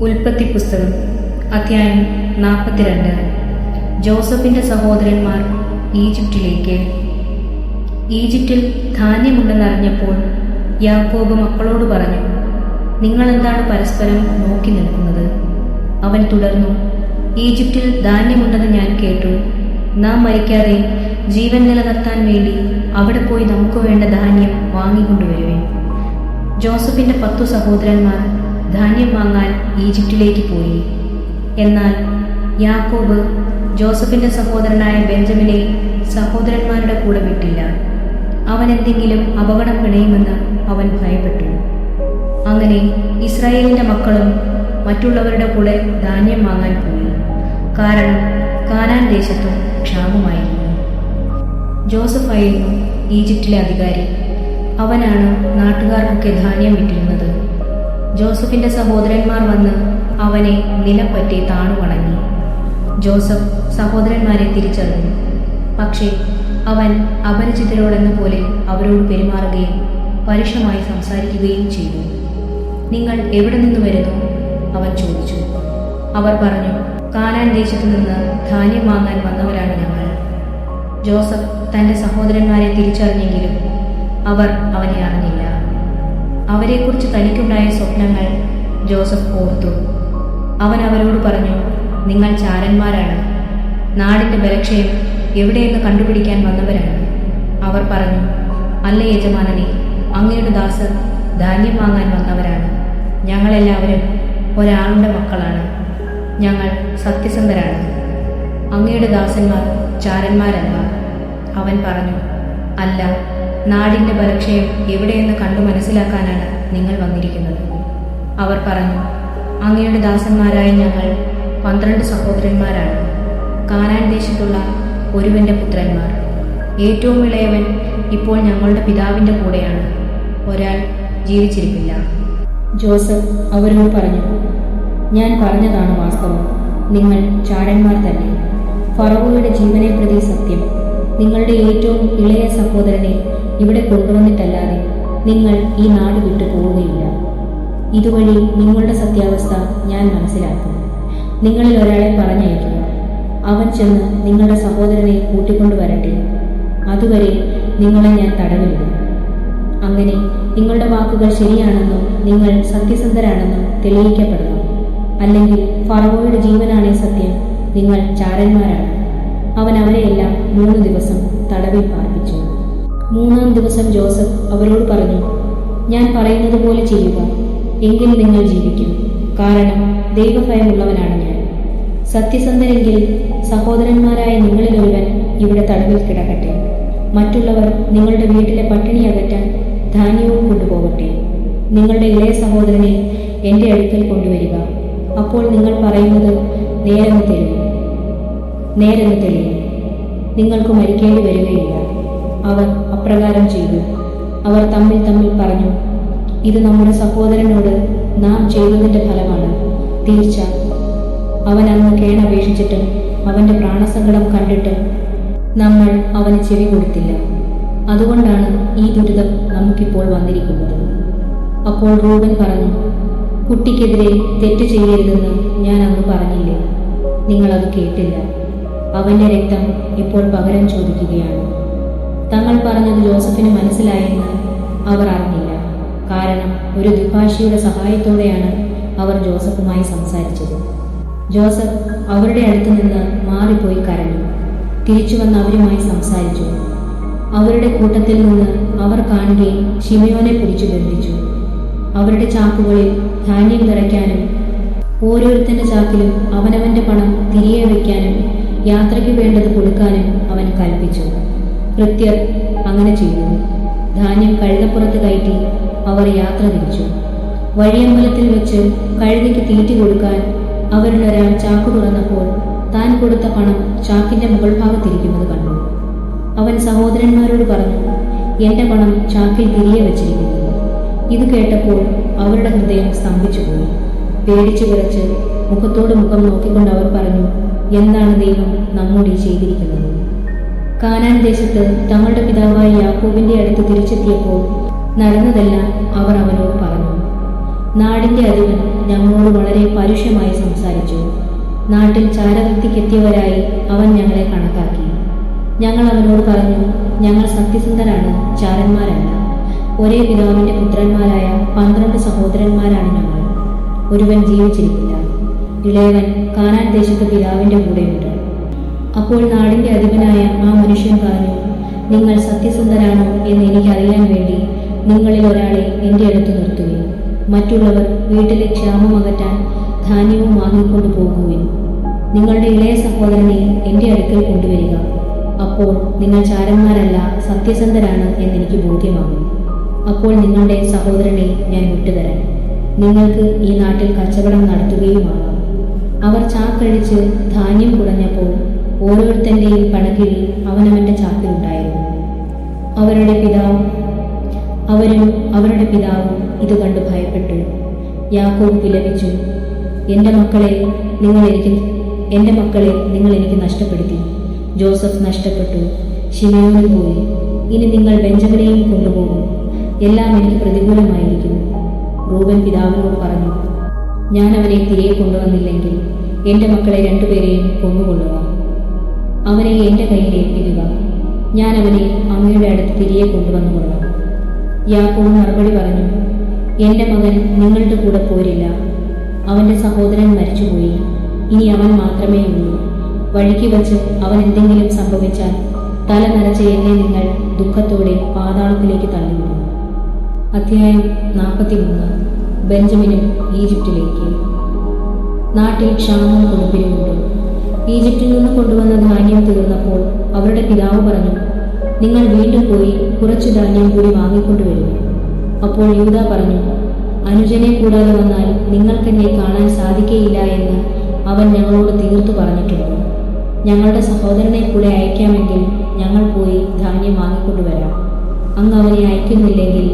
ഉൽപ്പത്തി പുസ്തകം അധ്യായം നാൽപ്പത്തിരണ്ട്. ജോസഫിന്റെ സഹോദരന്മാർ ഈജിപ്തിലേക്ക്. ഈജിപ്തിൽ ധാന്യമുണ്ടെന്നറിഞ്ഞപ്പോൾ യാക്കോബ് മക്കളോട് പറഞ്ഞു നിങ്ങൾ എന്താണ് പരസ്പരം നോക്കി നിൽക്കുന്നത്? അവൻ തുടർന്നു ഈജിപ്തിൽ ധാന്യമുണ്ടെന്ന് ഞാൻ കേട്ടു. നാം മരിക്കാതെ ജീവൻ നിലനിർത്താൻ വേണ്ടി അവിടെ പോയി നമുക്ക് വേണ്ട ധാന്യം വാങ്ങിക്കൊണ്ടുവരുവേ ജോസഫിന്റെ പത്തു സഹോദരന്മാർ ധാന്യം വാങ്ങാൻ ഈജിപ്തിലേക്ക് പോയി. എന്നാൽ യാക്കോബ് ജോസഫിന്റെ സഹോദരനായ ബെഞ്ചമിനെ സഹോദരന്മാരുടെ കൂടെ വിട്ടില്ല. അവൻ എന്തെങ്കിലും അപകടം പിണയുമെന്ന് അവൻ ഭയപ്പെട്ടു. അങ്ങനെ ഇസ്രായേലിന്റെ മക്കളും മറ്റുള്ളവരുടെ കൂടെ ധാന്യം വാങ്ങാൻ പോയി. കാരണം കാനാൻ ദേശത്തും ക്ഷാമമായിരുന്നു. ജോസഫായിരുന്നു ഈജിപ്തിലെ അധികാരി. അവനാണ് നാട്ടുകാർക്കൊക്കെ ധാന്യം വിറ്റിരുന്നത്. ജോസഫിന്റെ സഹോദരന്മാർ വന്ന് അവനെ നിലപ്പറ്റി താണുവണങ്ങി. ജോസഫ് സഹോദരന്മാരെ തിരിച്ചറിഞ്ഞു. പക്ഷേ അവൻ അപരിചിതരോടെന്ന പോലെ അവരോട് പെരുമാറുകയും പരുഷമായി സംസാരിക്കുകയും ചെയ്തു. നിങ്ങൾ എവിടെ നിന്ന് വരുന്നു? അവൻ ചോദിച്ചു. അവർ പറഞ്ഞു കാനാൻ ദേശത്തു നിന്ന് ധാന്യം വാങ്ങാൻ വന്നവരാണ് ഞങ്ങൾ. ജോസഫ് തന്റെ സഹോദരന്മാരെ തിരിച്ചറിഞ്ഞെങ്കിലും അവർ അവനെ അറിഞ്ഞില്ല. അവരെക്കുറിച്ച് തനിക്കുണ്ടായ സ്വപ്നങ്ങൾ ജോസഫ് ഓർത്തു. അവൻ അവരോട് പറഞ്ഞു നിങ്ങൾ ചാരന്മാരാണ്. നാടിന്റെ ബലക്ഷയം എവിടെയെന്ന് കണ്ടുപിടിക്കാൻ വന്നവരാണ്. അവർ പറഞ്ഞു അല്ല യജമാനനെ അങ്ങയുടെ ദാസർ ധാന്യം വാങ്ങാൻ വന്നവരാണ്. ഞങ്ങളെല്ലാവരും ഒരാളുടെ മക്കളാണ്. ഞങ്ങൾ സത്യസന്ധരാണ്. അങ്ങയുടെ ദാസന്മാർ ചാരന്മാരല്ല. അവൻ പറഞ്ഞു അല്ല നാടിന്റെ ബലക്ഷയം എവിടെയെന്ന് കണ്ടു മനസ്സിലാക്കാനാണ് നിങ്ങൾ വന്നിരിക്കുന്നത്. അവർ പറഞ്ഞു അങ്ങയുടെ ദാസന്മാരായ ഞങ്ങൾ പന്ത്രണ്ട് സഹോദരന്മാരാണ്. കാനാൻ ദേശത്തുള്ള ഒരുവന്റെ പുത്രന്മാർ. ഏറ്റവും ഇളയവൻ ഇപ്പോൾ ഞങ്ങളുടെ പിതാവിന്റെ കൂടെയാണ്. ഒരാൾ ജീവിച്ചിരിപ്പില്ല. ജോസഫ് അവരോട് പറഞ്ഞു ഞാൻ പറഞ്ഞതാണ് വാസ്തവം. നിങ്ങൾ ചാടന്മാർ തന്നെ. ഫറവോയുടെ ജീവനെ പ്രതി സത്യം. നിങ്ങളുടെ ഏറ്റവും ഇളയ സഹോദരനെ ഇവിടെ കൊണ്ടുവന്നിട്ടല്ലാതെ നിങ്ങൾ ഈ നാട് വിട്ടു പോവുകയില്ല. ഇതുവഴി നിങ്ങളുടെ സത്യാവസ്ഥ ഞാൻ മനസ്സിലാക്കും. നിങ്ങളിൽ ഒരാളെ പറഞ്ഞയക്കുക അവൻ ചെന്ന് നിങ്ങളുടെ സഹോദരനെ കൂട്ടിക്കൊണ്ടുവരട്ടെ. അതുവരെ നിങ്ങളെ ഞാൻ തടവിലിടും അങ്ങനെ നിങ്ങളുടെ വാക്കുകൾ ശരിയാണെന്നും നിങ്ങൾ സത്യസന്ധരാണെന്നും തെളിയിക്കപ്പെടണം അല്ലെങ്കിൽ ഫറവോയുടെ ജീവനാണേ സത്യം. നിങ്ങൾ ചാരന്മാരാണ്. അവൻ അവരെയെല്ലാം മൂന്ന് ദിവസം തടവിൽ പാർപ്പിച്ചു. മൂന്നാം ദിവസം ജോസഫ് അവരോട് പറഞ്ഞു ഞാൻ പറയുന്നത് പോലെ ചെയ്യുക എങ്കിൽ നിങ്ങൾ ജീവിക്കും. കാരണം ദൈവഭയമുള്ളവനാണ് ഞാൻ. സത്യസന്ധരെങ്കിൽ സഹോദരന്മാരായ നിങ്ങളിൽ ഒരുവൻ ഇവിടെ തടവിൽ കിടക്കട്ടെ. മറ്റുള്ളവർ നിങ്ങളുടെ വീട്ടിലെ പട്ടിണി അകറ്റാൻ ധാന്യവും കൊണ്ടുപോകട്ടെ. നിങ്ങളുടെ ഇളയ സഹോദരനെ എന്റെ അടുക്കൽ കൊണ്ടുവരിക. അപ്പോൾ നിങ്ങൾ പറയുന്നത് നേരം തെളിയും. നേരെന്ന് തെളിയും. നിങ്ങൾക്ക് മരിക്കേണ്ടി വരികയില്ല. അവർ അപ്രകാരം ചെയ്തു. അവർ തമ്മിൽ തമ്മിൽ പറഞ്ഞു ഇത് നമ്മുടെ സഹോദരനോട് നാം ചെയ്തതിന്റെ ഫലമാണ്. തീർച്ച. അവൻ അന്ന് കേണപേക്ഷിച്ചിട്ടും അവന്റെ പ്രാണസങ്കടം കണ്ടിട്ട് നമ്മൾ അവന് ചെവി കൊടുത്തില്ല. അതുകൊണ്ടാണ് ഈ ദുരിതം നമുക്കിപ്പോൾ വന്നിരിക്കുന്നത്. അപ്പോൾ റൂബൻ പറഞ്ഞു കുട്ടിക്കെതിരെ തെറ്റ് ചെയ്യരുതെന്ന് ഞാൻ അന്ന് പറഞ്ഞില്ലേ? നിങ്ങളത് കേട്ടില്ല. അവന്റെ രക്തം ഇപ്പോൾ പകരം ചോദിക്കുകയാണ്. തങ്ങൾ പറഞ്ഞത് ജോസഫിന് മനസ്സിലായെന്ന് അവർ അറിഞ്ഞില്ല. കാരണം ഒരു ദുഭാഷിയുടെ സഹായത്തോടെയാണ് അവർ ജോസഫുമായി സംസാരിച്ചത്. ജോസഫ് അവരുടെ അടുത്ത് നിന്ന് മാറിപ്പോയി കരഞ്ഞു. തിരിച്ചു വന്ന് അവരുമായി സംസാരിച്ചു. അവരുടെ കൂട്ടത്തിൽ നിന്ന് അവർ കാണുകയും ഷിമയോനെ പിടിച്ചു ബന്ധിച്ചു. അവരുടെ ചാക്കുകളിൽ ധാന്യം നിറയ്ക്കാനും ഓരോരുത്തന്റെ ചാക്കിലും അവനവന്റെ പണം തിരികെ വയ്ക്കാനും യാത്രയ്ക്ക് വേണ്ടത് കൊടുക്കാനും അവൻ കൽപ്പിച്ചു. കൃത്യർ അങ്ങനെ ചെയ്തു. ധാന്യം കഴുതപ്പുറത്ത് കയറ്റി അവർ യാത്ര തിരിച്ചു. വഴിയമ്പലത്തിൽ വെച്ച് കഴുതയ്ക്ക് തീറ്റി കൊടുക്കാൻ അവരുടെ ഒരാൾ ചാക്ക് തുറന്നപ്പോൾ താൻ കൊടുത്ത പണം ചാക്കിന്റെ മുകൾ ഭാഗത്തിരിക്കുന്നത് കണ്ടു. അവൻ സഹോദരന്മാരോട് പറഞ്ഞു എന്റെ പണം ചാക്കിൽ തിരികെ വെച്ചിരിക്കുന്നു. ഇത് കേട്ടപ്പോൾ അവരുടെ ഹൃദയം സ്തംഭിച്ചുപോയി. പേടിച്ചു വിറച്ച് മുഖത്തോട് മുഖം നോക്കിക്കൊണ്ട് അവർ പറഞ്ഞു എന്താണ് ദൈവം നമ്മോട് ചെയ്തിരിക്കുന്നത്? കാനാൻ ദേശത്ത് തങ്ങളുടെ പിതാവായ യാക്കോബിന്റെ അടുത്ത് തിരിച്ചെത്തിയപ്പോൾ നടന്നതെല്ലാം അവർ അവനോട് പറഞ്ഞു. നാടിന്റെ അധിപൻ ഞങ്ങളോട് വളരെ പരുഷമായി സംസാരിച്ചു. നാട്ടിൽ ചാരവൃത്തിക്കെത്തിയവരായി അവൻ ഞങ്ങളെ കണക്കാക്കി. ഞങ്ങൾ അവനോട് പറഞ്ഞു ഞങ്ങൾ സത്യസന്ധരാണ് ചാരന്മാരല്ല. ഒരേ പിതാവിന്റെ പുത്രന്മാരായ പന്ത്രണ്ട് സഹോദരന്മാരാണ് ഞങ്ങൾ. ഒരുവൻ ജീവിച്ചിരിക്കില്ല. ഇളയവൻ കാനാൻ ദേശത്ത് പിതാവിന്റെ കൂടെയുണ്ട് അപ്പോൾ നാടിന്റെ അധിപനായ ആ മനുഷ്യൻ പറഞ്ഞു നിങ്ങൾ സത്യസന്ധരാണോ എന്ന് എനിക്കറിയാൻ വേണ്ടി നിങ്ങളിൽ ഒരാളെ എന്റെ അടുത്ത് നിർത്തുകയും മറ്റുള്ളവർ വീട്ടിലെ ക്ഷാമം അകറ്റാൻ ധാന്യവും വാങ്ങിക്കൊണ്ടു പോകുകയും നിങ്ങളുടെ ഇളയ സഹോദരനെ എന്റെ അടുക്കൽ കൊണ്ടുവരിക. അപ്പോൾ നിങ്ങൾ ചാരന്മാരല്ല സത്യസന്ധരാണ് എന്ന് എനിക്ക് ബോധ്യമാകും. അപ്പോൾ നിങ്ങളുടെ സഹോദരനെ ഞാൻ വിട്ടുതരാം നിങ്ങൾക്ക് ഈ നാട്ടിൽ കച്ചവടം നടത്തുകയുമാകാം. അവർ ചാക്കഴിച്ച് ധാന്യം കുറഞ്ഞപ്പോൾ ഓരോരുത്തന്റെയും പണകിഴി അവനവന്റെ ചാക്കിലുണ്ടായിരുന്നു അവരുടെ പിതാവ് അവരും അവരുടെ പിതാവും ഇത് കണ്ട് ഭയപ്പെട്ടു. യാക്കോബ് വിലപിച്ചു എന്റെ മക്കളെ നിങ്ങൾ എനിക്ക് എന്റെ മക്കളെ നിങ്ങൾ എനിക്ക് നഷ്ടപ്പെടുത്തി. ജോസഫ് നഷ്ടപ്പെട്ടു ഷിമയോനിൽ പോയി. ഇനി നിങ്ങൾ ബെഞ്ചമിനെയും കൊണ്ടുപോകും. എല്ലാം എനിക്ക് പ്രതികൂലമായിരിക്കും. റൂബൻ പിതാവിനോട് പറഞ്ഞു ഞാൻ അവനെ തിരികെ കൊണ്ടുവന്നില്ലെങ്കിൽ എന്റെ മക്കളെ രണ്ടുപേരെയും കൊന്നുകൊള്ളുക അവനെ എന്റെ കയ്യിൽ ഏൽപ്പിക്കുക. ഞാൻ അവനെ അമ്മയുടെ അടുത്ത് തിരികെ കൊണ്ടുവന്നു കൊള്ളാം യാക്കോബ് മറുപടി പറഞ്ഞു എന്റെ മകൻ നിങ്ങളുടെ കൂടെ പോരില്ല. അവന്റെ സഹോദരൻ മരിച്ചുപോയി. ഇനി അവൻ മാത്രമേ ഉള്ളൂ. വഴിക്ക് വച്ച് അവൻ എന്തെങ്കിലും സംഭവിച്ചാൽ തല നനച്ച എന്നെ നിങ്ങൾ ദുഃഖത്തോടെ പാതാളത്തിലേക്ക് തള്ളിവിടും. അധ്യായം നാൽപ്പത്തിമൂന്ന്. ബെഞ്ചമിനും ഈജിപ്തിലേക്ക്. നാട്ടിൽ ക്ഷാമം കൊടുപ്പിലുമുണ്ട് ഈജിപ്തിൽ നിന്ന് കൊണ്ടുവന്ന ധാന്യം തീർന്നപ്പോൾ അവരുടെ പിതാവ് പറഞ്ഞു നിങ്ങൾ വീണ്ടും പോയി കുറച്ച് ധാന്യം കൂടി വാങ്ങിക്കൊണ്ടുവരും അപ്പോൾ യൂത പറഞ്ഞു അനുജനെ കൂടാതെ വന്നാൽ നിങ്ങൾക്കെന്നെ കാണാൻ സാധിക്കയില്ല എന്ന് അവൻ ഞങ്ങളോട് തീർത്തു പറഞ്ഞിട്ടുണ്ട്. ഞങ്ങളുടെ സഹോദരനെ കൂടെ അയക്കാമെങ്കിൽ ഞങ്ങൾ പോയി ധാന്യം വാങ്ങിക്കൊണ്ടുവരാം. അങ്ങ് അവനെ അയക്കുന്നില്ലെങ്കിൽ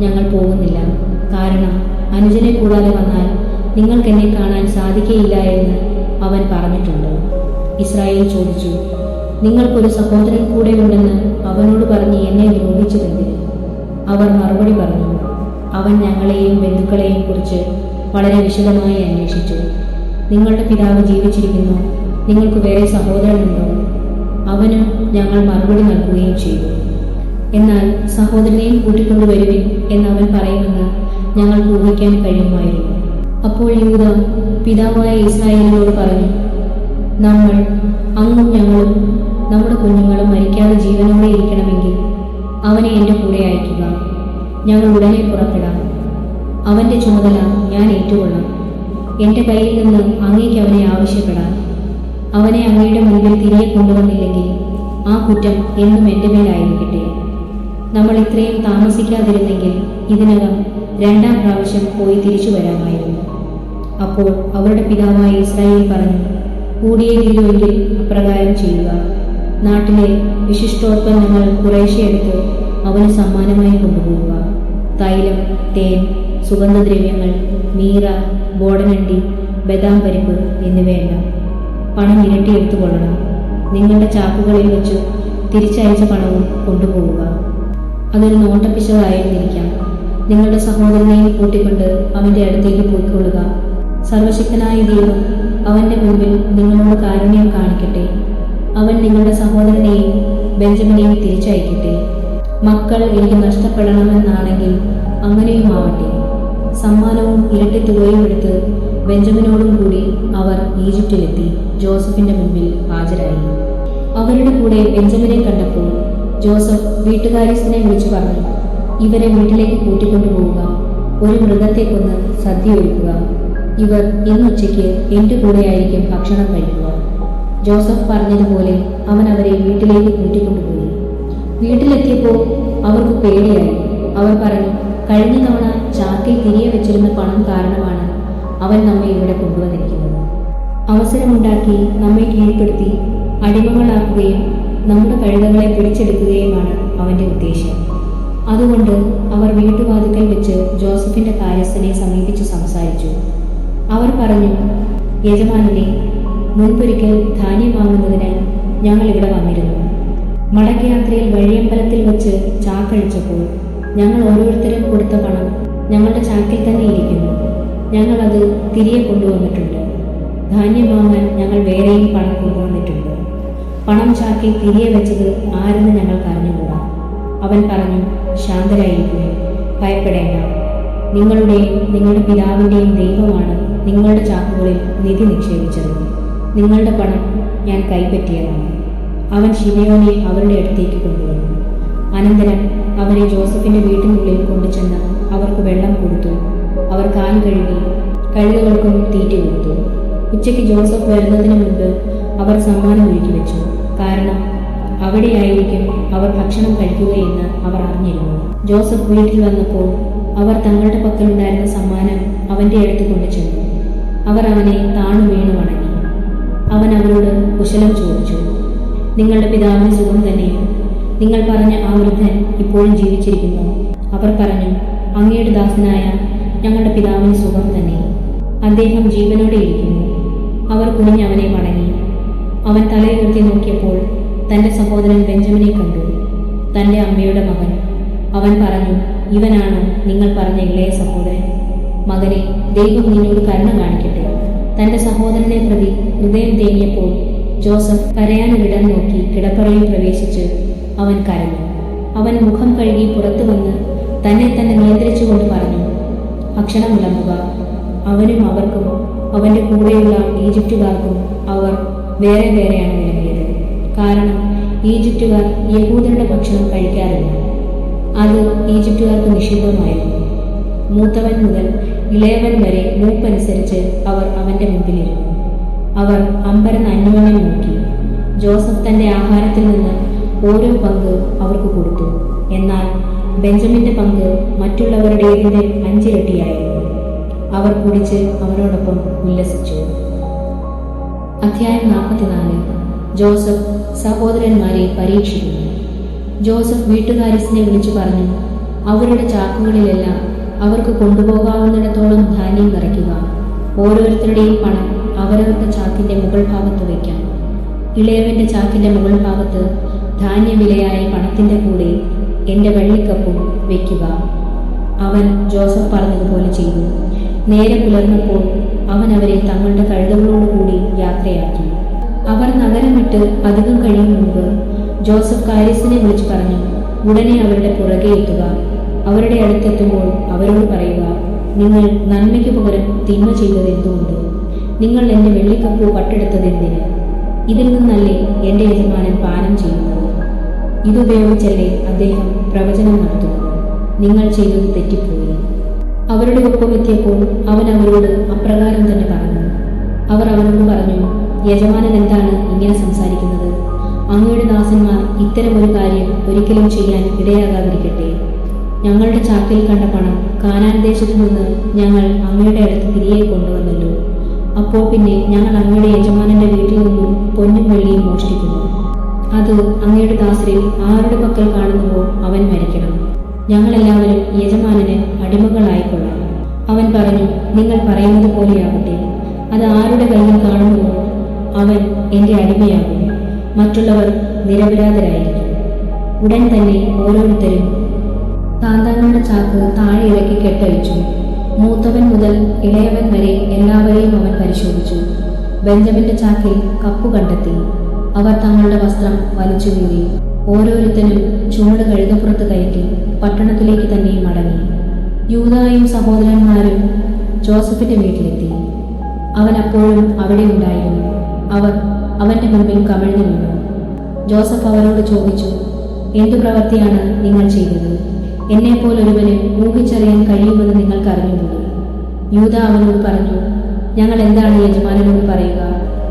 ഞങ്ങൾ പോകുന്നില്ല. കാരണം അനുജനെ കൂടാതെ വന്നാൽ നിങ്ങൾക്ക് എന്നെ കാണാൻ സാധിക്കയില്ല എന്ന് അവൻ പറഞ്ഞിട്ടുണ്ട്. ഇസ്രായേൽ ചോദിച്ചു നിങ്ങൾക്കൊരു സഹോദരൻ കൂടെ ഉണ്ടെന്ന് അവനോട് പറഞ്ഞ് എന്നെ ദ്രോഹിച്ചതെന്തിന് അവർ മറുപടി പറഞ്ഞു അവൻ ഞങ്ങളെയും ബന്ധുക്കളെയും കുറിച്ച് വളരെ വിശദമായി അന്വേഷിച്ചു. നിങ്ങളുടെ പിതാവ് ജീവിച്ചിരിക്കുന്നു നിങ്ങൾക്ക് വേറെ സഹോദരനുണ്ടോ? അവന് ഞങ്ങൾ മറുപടി നൽകുകയും ചെയ്തു. എന്നാൽ സഹോദരനെയും കൂട്ടിക്കൊണ്ടുവരുവിൻ എന്ന് അവൻ പറയുമെന്ന് ഞങ്ങൾക്ക് ഊഹിക്കാൻ കഴിയുമായിരുന്നു. അപ്പോൾ യൂത പിതാവായ ഇസ്രായേലിനോട് പറഞ്ഞു നമ്മൾ അങ്ങും ഞങ്ങളും നമ്മുടെ കുഞ്ഞുങ്ങളും മരിക്കാതെ ജീവനോടെ ഇരിക്കണമെങ്കിൽ അവനെ എന്റെ കൂടെ അയക്കുക. ഞങ്ങൾ ഉടനെ പുറപ്പെടാം. അവന്റെ ചുമതല ഞാൻ ഏറ്റുകൊള്ളാം. എന്റെ കയ്യിൽ നിന്ന് അങ്ങേക്ക് അവനെ ആവശ്യപ്പെടാം. അവനെ അങ്ങയുടെ മുന്നിൽ തിരികെ കൊണ്ടുവന്നില്ലെങ്കിൽ ആ കുറ്റം എന്നും എന്റെ മേലായിരിക്കട്ടെ നമ്മൾ ഇത്രയും താമസിക്കാതിരുന്നെങ്കിൽ ഇതിനകം രണ്ടാം പ്രാവശ്യം പോയി തിരിച്ചു വരാമായിരുന്നു. അപ്പോൾ അവരുടെ പിതാവായ ഇസ്രായേൽ പറഞ്ഞു കൂടിയേ അപ്രകാരം ചെയ്യുക. നാട്ടിലെ വിശിഷ്ടോത്പന്നങ്ങൾ കുറേശ്ശെ എടുത്ത് അവന് സമ്മാനമായി കൊണ്ടുപോകുക തൈലം തേൻ സുഗന്ധദ്രവ്യങ്ങൾ മീറ ബോടനണ്ടി ബദാം പരിപ്പ് എന്നിവയെല്ലാം പണം ഇരട്ടി എടുത്തുകൊള്ളണം നിങ്ങളുടെ ചാക്കുകളിൽ വെച്ച് തിരിച്ചയച്ച പണവും കൊണ്ടുപോവുക. അതൊരു നോട്ടപ്പിശകായിരുന്നിരിക്കാം നിങ്ങളുടെ സഹോദരനെയും കൂട്ടിക്കൊണ്ട് അവന്റെ അടുത്തേക്ക് പോയിക്കൊള്ളുക. സർവശക്തനായ ദൈവം അവന്റെ മുമ്പിൽ നിങ്ങളോട് കാരുണ്യം കാണിക്കട്ടെ. അവൻ നിങ്ങളുടെ സഹോദരനെയും ബെഞ്ചമിനെയും തിരിച്ചയക്കട്ടെ. മക്കൾ എനിക്ക് നഷ്ടപ്പെടണമെന്നാണെങ്കിൽ അങ്ങനെയും ആവട്ടെ. സമ്മാനവും ഇരട്ടി തുകയും എടുത്ത് ബെഞ്ചമിനോടും കൂടി അവർ ഈജിപ്തിലെത്തി. ജോസഫിന്റെ മുമ്പിൽ ഹാജരായി. അവരുടെ കൂടെ ബെഞ്ചമിനെ കണ്ടപ്പോൾ ജോസഫ് വീട്ടുകാരിസിനെ വിളിച്ചു പറഞ്ഞു ഇവരെ വീട്ടിലേക്ക് കൂട്ടിക്കൊണ്ടുപോവുക ഒരു മൃഗത്തെ കൊന്ന് സദ്യ ഒരുക്കുക. ഇവർ ഇന്നുച്ചയ്ക്ക് എന്റെ കൂടെയായിരിക്കും ഭക്ഷണം കഴിക്കുക. ജോസഫ് പറഞ്ഞതുപോലെ അവൻ അവരെ വീട്ടിലേക്ക് കൂട്ടിക്കൊണ്ടുപോയി വീട്ടിലെത്തിയപ്പോൾ അവർക്ക് പേടിയായി. അവർ പറഞ്ഞു കഴിഞ്ഞ തവണ ചാക്കിൽ തിരികെ വെച്ചിരുന്ന പണം കാരണമാണ് അവൻ നമ്മെ ഇവിടെ കൊണ്ടുവന്നിരിക്കുന്നത്. അവസരമുണ്ടാക്കി നമ്മെ കീഴ്പ്പെടുത്തി അടിമകളാക്കുകയും നമ്മുടെ കഴുതകളെ പിടിച്ചെടുക്കുകയുമാണ് അവന്റെ ഉദ്ദേശം അതുകൊണ്ട് അവർ വീട്ടുവാതുക്കൽ വെച്ച് ജോസഫിന്റെ കാര്യസ്ഥനെ സമീപിച്ചു സംസാരിച്ചു. അവർ പറഞ്ഞു യജമാനനെ മുൻപൊരിക്കൽ ധാന്യം വാങ്ങുന്നതിന് ഞങ്ങൾ ഇവിടെ വന്നിരുന്നു. മടക്കയാത്രയിൽ വഴിയമ്പലത്തിൽ വെച്ച് ചാക്കഴിച്ചപ്പോൾ ഞങ്ങൾ ഓരോരുത്തരും കൊടുത്ത പണം ഞങ്ങളുടെ ചാക്കിൽ തന്നെ ഇരിക്കുന്നു. ഞങ്ങളത് തിരികെ കൊണ്ടുവന്നിട്ടുണ്ട്. ധാന്യം വാങ്ങാൻ ഞങ്ങൾ വേറെയും പണം കൊണ്ടുവന്നിട്ടുണ്ട്. പണം ചാക്കിൽ തിരികെ വെച്ചത് ആരെന്ന് ഞങ്ങൾ അറിഞ്ഞുകൂടാ അവൻ പറഞ്ഞു ശാന്തരായിരിക്കുക ഭയപ്പെടേണ്ട. നിങ്ങളുടെയും നിങ്ങളുടെ പിതാവിന്റെയും ദൈവമാണ് നിങ്ങളുടെ ചാക്കുകളിൽ നിധി നിക്ഷേപിച്ചത്. നിങ്ങളുടെ പണം ഞാൻ കൈപ്പറ്റിയതാണ്. അവൻ ശിവയോനെ അവരുടെ അടുത്തേക്ക് കൊണ്ടുവന്നു. അനന്തരം അവരെ ജോസഫിന്റെ വീട്ടിനുള്ളിൽ കൊണ്ടുചെന്ന് അവർക്ക് വെള്ളം കൊടുത്തു. അവർ കാൽ കഴുകി കഴുകുകൾക്കും തീറ്റ കൊടുത്തു. ഉച്ചയ്ക്ക് ജോസഫ് വരുന്നതിന് മുൻപ് അവർ സമ്മാനം ഒരുക്കി വെച്ചു. കാരണം അവിടെയായിരിക്കും അവർ ഭക്ഷണം കഴിക്കുകയെന്ന് അവർ അറിഞ്ഞിരുന്നു. ജോസഫ് വീട്ടിൽ വന്നപ്പോൾ അവർ തങ്ങളുടെ പക്കലുണ്ടായിരുന്ന സമ്മാനം അവന്റെ അടുത്ത് കൊണ്ടു ചെന്നു അവർ അവനെ താണു വീണു വണങ്ങി. അവൻ അവരോട് കുശലം ചോദിച്ചു നിങ്ങളുടെ പിതാവിന് സുഖം തന്നെയോ? നിങ്ങൾ പറഞ്ഞ ആ വൃദ്ധൻ ഇപ്പോഴും ജീവിച്ചിരിക്കുന്നു. അവർ പറഞ്ഞു അങ്ങയുടെ ദാസനായ ഞങ്ങളുടെ പിതാവിന് സുഖം തന്നെ. അദ്ദേഹം ജീവനോടെ ഇരിക്കുന്നു. അവർ കുഞ്ഞവനെ വണങ്ങി. അവൻ തലയുയർത്തി നോക്കിയപ്പോൾ തന്റെ സഹോദരൻ ബെഞ്ചമിനെ കണ്ടു. തന്റെ അമ്മയുടെ മകൻ. അവൻ പറഞ്ഞു ഇവനാണ് നിങ്ങൾ പറഞ്ഞ ഇളയ സഹോദരൻ? മകനെ ദൈവം നിന്നോട് കരുണ കാണിക്കട്ടെ. തന്റെ സഹോദരനെ പ്രതി ഹൃദയം തേങ്ങിയപ്പോൾ ജോസഫ് കരയാനൊരിടം നോക്കി കിടപ്പറയിൽ പ്രവേശിച്ച് അവൻ കരഞ്ഞു. അവൻ മുഖം കഴുകി പുറത്തു വന്ന് തന്നെ തന്നെ നിയന്ത്രിച്ചുകൊണ്ട് പറഞ്ഞു ഭക്ഷണം വിളമ്പുക. അവനും അവർക്കും അവന്റെ കൂടെയുള്ള ഈജിപ്റ്റുകാർക്കും അവർ വേറെ വേറെയാണ് കാരണം ഈജിപ്തുകാർ യഹൂദരുടെ ഭക്ഷണം കഴിക്കാറില്ല. അത് ഈജിപ്തുകാർക്ക് നിഷിദ്ധമായിരുന്നു. മൂത്തവൻ മുതൽ ഇളയവൻ വരെ മൂപ്പനുസരിച്ച് അവർ അവന്റെ മുമ്പിലിരുന്നു. അവർ അമ്പരന്ന് അന്യോന്യം നോക്കി. ജോസഫ് തന്റെ ആഹാരത്തിൽ നിന്ന് ഓരോ പങ്ക് അവർക്ക് കൊടുത്തു. എന്നാൽ ബെഞ്ചമിന്റെ പങ്ക് മറ്റുള്ളവരുടേതിന്റെ അഞ്ചിരട്ടിയായിരുന്നു. അവർ കുടിച്ച് അവരോടൊപ്പം ഉല്ലസിച്ചു. അധ്യായം നാൽപ്പത്തിനാല്. ജോസഫ് സഹോദരന്മാരെ പരീക്ഷിക്കുന്നു. ജോസഫ് വീട്ടുകാരിസിനെ വിളിച്ചു പറഞ്ഞു അവരുടെ ചാക്കുകളിലെല്ലാം അവർക്ക് കൊണ്ടുപോകാവുന്നിടത്തോളം ധാന്യം നിറയ്ക്കുക. ഓരോരുത്തരുടെയും പണം അവരവരുടെ ചാക്കിന്റെ മുകൾ ഭാഗത്ത് വയ്ക്കാം. ഇളയവന്റെ ചാക്കിന്റെ മുകൾ ഭാഗത്ത് ധാന്യവിലയായ പണത്തിന്റെ കൂടെ എന്റെ വെള്ളിക്കപ്പും വയ്ക്കുക. അവൻ ജോസഫ് പറഞ്ഞതുപോലെ ചെയ്തു. നേരെ പുലർന്നപ്പോൾ അവൻ അവരെ തങ്ങളുടെ കഴുതകളോടുകൂടി യാത്രയാക്കി. അവർ നഗരം വിട്ട് അധികം കഴിയും മുമ്പ് ജോസഫ് കാരിസിനെ വിളിച്ചു പറഞ്ഞു ഉടനെ അവരുടെ പുറകെ എത്തുക. അവരുടെ അടുത്തെത്തുമ്പോൾ അവരോട് പറയുക നിങ്ങൾ നന്മയ്ക്ക് പകരം തിന്മ ചെയ്തത് എന്തുകൊണ്ട്? നിങ്ങൾ എന്റെ വെള്ളിക്കപ്പൂ പട്ടെടുത്തത് എന്തിന്? ഇതിൽ നിന്നല്ലേ എന്റെ യജമാനൻ പാനം ചെയ്യുന്നത്? ഇതുപയോഗിച്ചല്ലേ അദ്ദേഹം പ്രവചനം നടത്തുന്നത്? നിങ്ങൾ ചെയ്തത് തെറ്റിപ്പോയി. അവരുടെ ഒപ്പമെത്തിയപ്പോൾ അവൻ അവരോട് അപ്രകാരം തന്നെ പറഞ്ഞു അവർ അവനോട് പറഞ്ഞു യജമാനൻ എന്താണ് ഇങ്ങനെ സംസാരിക്കുന്നത്? അങ്ങയുടെ ദാസന്മാർ ഇത്തരം ഒരു കാര്യം ഒരിക്കലും ചെയ്യാൻ ഇടയാകാതിരിക്കട്ടെ. ഞങ്ങളുടെ ചാക്കിൽ കണ്ട പണം കാനാൻ ദേശത്തു നിന്ന് ഞങ്ങൾ അങ്ങയുടെ അടുത്ത് തിരികെ കൊണ്ടുവന്നല്ലോ. അപ്പോൾ പിന്നെ ഞങ്ങൾ അങ്ങയുടെ യജമാനന്റെ വീട്ടിൽ നിന്നും പൊന്നും വെള്ളിയും മോഷ്ടിക്കുന്നു. അത് അങ്ങയുടെ ദാസരിൽ ആരുടെ പക്കൽ കാണുന്നുവോ അവൻ മരിക്കണം. ഞങ്ങളെല്ലാവരും യജമാനന് അടിമകളായിക്കൊള്ളാം. അവൻ പറഞ്ഞു നിങ്ങൾ പറയുന്നത് പോലെയാകട്ടെ അത് ആരുടെ കയ്യിൽ കാണുന്നുവോ അവൻ എന്റെ അടിമയാകും. മറ്റുള്ളവർ നിരപരാധരായിരിക്കും. ഉടൻ തന്നെ ഓരോരുത്തരും താന്താങ്ങളുടെ ചാക്ക് താഴെ ഇറക്കി കെട്ടഴിച്ചു. മൂത്തവൻ മുതൽ ഇളയവൻ വരെ എല്ലാവരെയും അവൻ പരിശോധിച്ചു. ബെഞ്ചമിന്റെ ചാക്കിൽ കപ്പ് കണ്ടെത്തി. അവർ തങ്ങളുടെ വസ്ത്രം വലിച്ചു കീറി. ഓരോരുത്തരും ചുവട് കഴുതപ്പുറത്ത് കയറ്റി പട്ടണത്തിലേക്ക് തന്നെ മടങ്ങി. യൂതായും സഹോദരന്മാരും ജോസഫിന്റെ വീട്ടിലെത്തി. അവൻ അപ്പോഴും അവിടെ ഉണ്ടായിരുന്നു. അവർ അവന്റെ മുമ്പിൽ കമിഴ്ന്നു വീണു ജോസഫ് അവരോട് ചോദിച്ചു എന്തു പ്രവൃത്തിയാണ് നിങ്ങൾ ചെയ്തത് എന്നെപ്പോലൊരുവന് ഊഹിച്ചറിയാൻ കഴിയുമെന്ന് നിങ്ങൾക്ക് അറിഞ്ഞുകൂടി യൂത അവനോട് പറഞ്ഞു ഞങ്ങൾ എന്താണ് യജമാനനോട് പറയുക?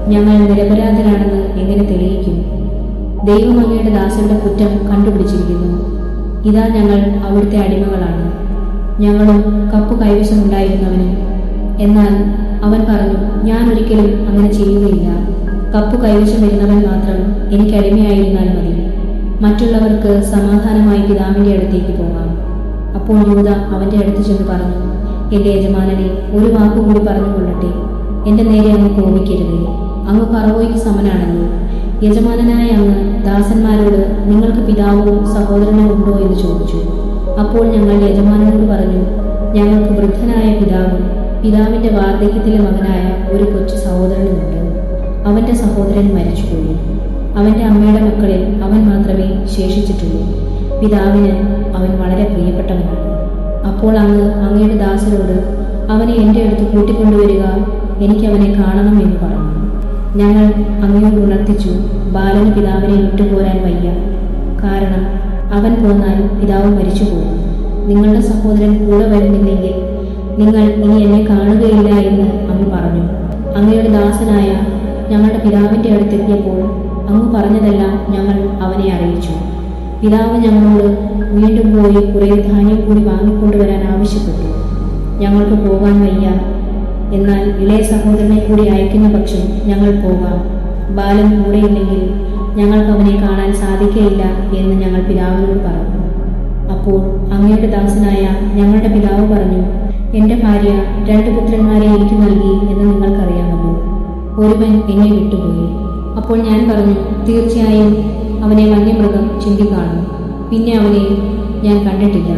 ഞങ്ങൾ നിരപരാധരാണെന്ന് എങ്ങനെ തെളിയിക്കും? ദൈവം അങ്ങയുടെ ദാസന്റെ കുറ്റം കണ്ടുപിടിച്ചിരിക്കുന്നു. ഇതാ ഞങ്ങൾ അവിടുത്തെ അടിമകളാണ്. ഞങ്ങളും കപ്പ് കൈവശമുണ്ടായിരുന്നവനും എന്നാൽ അവൻ പറഞ്ഞു ഞാൻ ഒരിക്കലും അങ്ങനെ ചെയ്യുകയില്ല. കപ്പ് കൈവശം വരുന്നവൻ മാത്രം എനിക്ക് അടിമയായിരുന്നാൽ മതി. മറ്റുള്ളവർക്ക് സമാധാനമായി പിതാവിന്റെ അടുത്തേക്ക് പോകാം. അപ്പോൾ യൂത അവന്റെ അടുത്ത് ചെന്ന് പറഞ്ഞു എന്റെ യജമാനനെ ഒരു വാക്കുകൂടി പറഞ്ഞുകൊള്ളട്ടെ. എന്റെ നേരെ അങ്ങ് കോപിക്കരുതേ. അങ്ങ് പറവോയ്ക്ക് സമനാണെന്നു. യജമാനനായ അങ്ങ് ദാസന്മാരോട് നിങ്ങൾക്ക് പിതാവോ സഹോദരനോ ഉണ്ടോ എന്ന് ചോദിച്ചു. അപ്പോൾ ഞങ്ങൾ യജമാനനോട് പറഞ്ഞു ഞങ്ങൾക്ക് വൃദ്ധനായ പിതാവും പിതാവിന്റെ വാർദ്ധക്യത്തിലെ മകനായ ഒരു കൊച്ചു സഹോദരനുമുണ്ട്. അവന്റെ സഹോദരൻ മരിച്ചുപോയി. അവന്റെ അമ്മയുടെ മക്കളിൽ അവൻ മാത്രമേ ശേഷിച്ചിട്ടുള്ളൂ. പിതാവിന് അവൻ വളരെ പ്രിയപ്പെട്ടവനാണ്. അപ്പോൾ അങ്ങ് അങ്ങയുടെ ദാസരോട് അവനെ എന്റെ അടുത്ത് കൂട്ടിക്കൊണ്ടുവരിക എനിക്ക് അവനെ കാണണം എന്ന് പറഞ്ഞു. ഞങ്ങൾ അങ്ങയോട് ഉണർത്തിച്ചു ബാലന് പിതാവിനെ വിട്ടുപോരാൻ വയ്യ. കാരണം അവൻ പോന്നാൽ പിതാവ് മരിച്ചു പോകും നിങ്ങളുടെ സഹോദരൻ കൂടെ വരുന്നില്ലെങ്കിൽ നിങ്ങൾ ഇനി എന്നെ കാണുകയില്ല എന്ന് അങ്ങ് പറഞ്ഞു. അങ്ങയുടെ ദാസനായ ഞങ്ങളുടെ പിതാവിന്റെ അടുത്തെത്തിയപ്പോൾ അങ്ങ് പറഞ്ഞതെല്ലാം ഞങ്ങൾ അവനെ അറിയിച്ചു. പിതാവ് ഞങ്ങളോട് വീണ്ടും പോയി കുറേ ധാന്യം കൂടി വാങ്ങിക്കൊണ്ടുവരാൻ ആവശ്യപ്പെട്ടു. ഞങ്ങൾക്ക് പോകാൻ വയ്യ. എന്നാൽ ഇളയ സഹോദരനെ കൂടി അയക്കുന്ന പക്ഷം ഞങ്ങൾ പോകാം. ബാലൻ കൂടെയില്ലെങ്കിൽ ഞങ്ങൾക്ക് അവനെ കാണാൻ സാധിക്കയില്ല എന്ന് ഞങ്ങൾ പിതാവിനോട് പറഞ്ഞു. അപ്പോൾ അങ്ങയുടെ ദാസനായ ഞങ്ങളുടെ പിതാവ് പറഞ്ഞു എന്റെ ഭാര്യ രണ്ട് പുത്രന്മാരെ എനിക്ക് നൽകി എന്ന് നിങ്ങൾക്കറിയാമല്ലോ. ഒരുവൻ എന്നെ വിട്ടുപോയി. അപ്പോൾ ഞാൻ പറഞ്ഞു തീർച്ചയായും അവനെ വന്യമൃഗം ചുണ്ടിക്കാണും പിന്നെ അവനെ ഞാൻ കണ്ടിട്ടില്ല.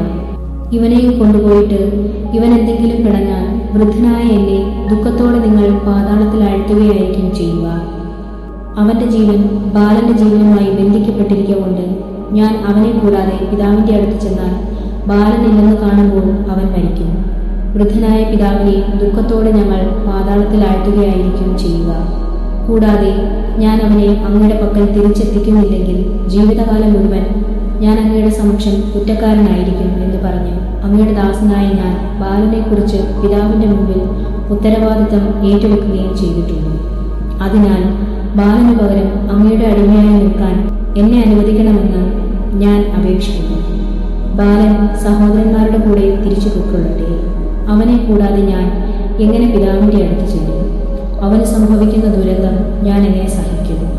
ഇവനെയും കൊണ്ടുപോയിട്ട് ഇവൻ എന്തെങ്കിലും പിടഞ്ഞാൽ വൃദ്ധനായ എന്നെ ദുഃഖത്തോടെ നിങ്ങൾ പാതാളത്തിൽ അഴ്ത്തുകയായിരിക്കും ചെയ്യുക. അവന്റെ ജീവൻ ബാലന്റെ ജീവനുമായി ബന്ധിക്കപ്പെട്ടിരിക്കൊണ്ട് ഞാൻ അവനെ കൂടാതെ പിതാവിന്റെ അടുത്ത് ചെന്നാൽ ബാലൻ ഇല്ലെന്ന് കാണുമ്പോൾ അവൻ മരിക്കും. വൃദ്ധനായ പിതാവിനെ ദുഃഖത്തോടെ ഞങ്ങൾ പാതാളത്തിലാഴ്ത്തുകയായിരിക്കും ചെയ്യുക. കൂടാതെ ഞാൻ അവനെ അങ്ങയുടെ പക്കൽ തിരിച്ചെത്തിക്കുന്നില്ലെങ്കിൽ ജീവിതകാലം മുഴുവൻ ഞാൻ അങ്ങയുടെ സമക്ഷം കുറ്റക്കാരനായിരിക്കും എന്ന് പറഞ്ഞ് അങ്ങയുടെ ദാസനായ ഞാൻ ബാലനെക്കുറിച്ച് പിതാവിന്റെ മുമ്പിൽ ഉത്തരവാദിത്തം ഏറ്റെടുക്കുകയും ചെയ്തിട്ടുണ്ട്. അതിനാൽ ബാലന് പകരം അങ്ങയുടെ അടിമയായി നിൽക്കാൻ എന്നെ അനുവദിക്കണമെന്ന് ഞാൻ അപേക്ഷിക്കുന്നു. ബാലൻ സഹോദരന്മാരുടെ കൂടെ തിരിച്ചു പൊക്കൊള്ളട്ടെ അവനെ കൂടാതെ ഞാൻ എങ്ങനെ പിതാവിന്റെ അടുത്ത് ചെല്ലും? അവന് സംഭവിക്കുന്ന ദുരന്തം ഞാൻ എങ്ങനെ സഹിക്കും?